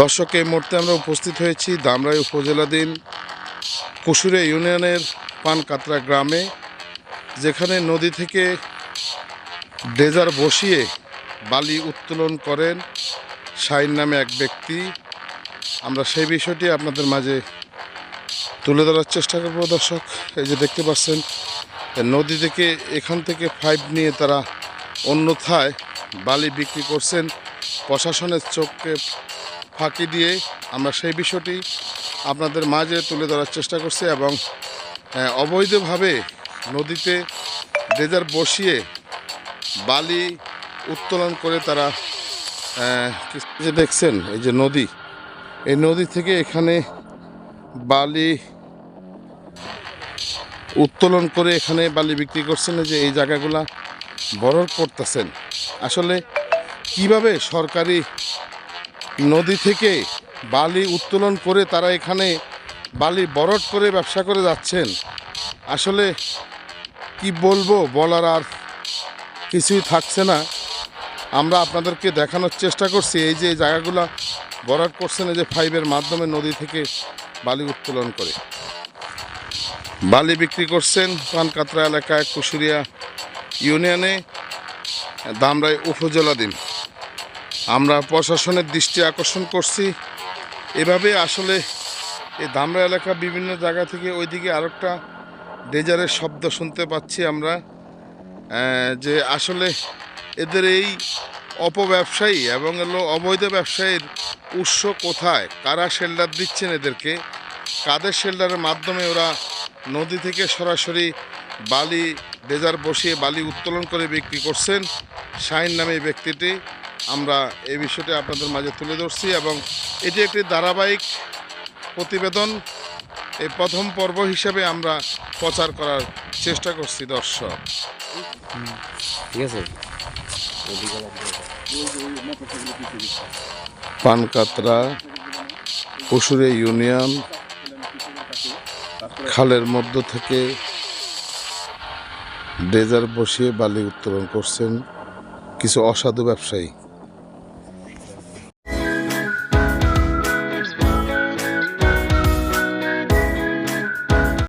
দর্শক, এই মুহূর্তে আমরা উপস্থিত হয়েছি দামরাই উপজেলাধীন কুশুরে ইউনিয়নের পানকাতরা গ্রামে, যেখানে নদী থেকে ডেজার বসিয়ে বালি উত্তোলন করেন শাইন নামে এক ব্যক্তি। আমরা সেই বিষয়টি আপনাদের মাঝে তুলে ধরার চেষ্টা করব, দর্শক। এই যে দেখতে পাচ্ছেন, নদী থেকে এখান থেকে ফাইভ নিয়ে তারা অন্যথায় বালি বিক্রি করছেন। প্রশাসনের চোখকে ফাঁকি দিয়ে আমরা সেই বিষয়টি আপনাদের মাঝে তুলে ধরার চেষ্টা করছি এবং অবৈধভাবে নদীতে ডেজার বসিয়ে বালি উত্তোলন করে তারা যে দেখছেন, এই যে নদী, এই নদী থেকে এখানে বালি উত্তোলন করে এখানে বালি বিক্রি করছেন যে এই জায়গাগুলা বরফ করতেছেন। আসলে কীভাবে সরকারি নদী থেকে বালি উত্তোলন করে তারা এখানে বালি বরট করে ব্যবসা করে যাচ্ছেন? আসলে কি বলব বলার আর কিছুই থাকছে না। আমরা আপনাদেরকে দেখানোর চেষ্টা করছি, এই যে জায়গাগুলা বরাট করছেন, এই যে ফাইভের মাধ্যমে নদী থেকে বালি উত্তোলন করে। বালি বিক্রি করছেন পানকাতরা এলাকায় কুশুরিয়া ইউনিয়নে, দামরাই উপজেলাধীন আমরা প্রশাসনের দৃষ্টি আকর্ষণ করছি। এভাবে আসলে এই দামরা এলাকা বিভিন্ন জায়গা থেকে ওইদিকে আরেকটা ডেজারের শব্দ শুনতে পাচ্ছি আমরা যে আসলে এদের এই অপব্যবসায়ী এবং এলো অবৈধ ব্যবসায়ীর উৎস কোথায়? কারা শেল্ডার দিচ্ছেন এদেরকে? কাদের শেল্ডারের মাধ্যমে ওরা নদী থেকে সরাসরি বালি, ডেজার বসিয়ে বালি উত্তোলন করে বিক্রি করছেন? শাইন নামে ব্যক্তিটি। আমরা এই বিষয়টি আপনাদের মাঝে তুলে ধরছি এবং এটি একটি ধারাবাহিক প্রতিবেদন। এই প্রথম পর্ব হিসেবে আমরা প্রচার করার চেষ্টা করছি দর্শক। ঠিক আছে। পানকাতরা পশুরে ইউনিয়ন খালের মধ্য থেকে ডেজার বসিয়ে বালি উত্তোলন করছেন কিছু অসাধু ব্যবসায়ী।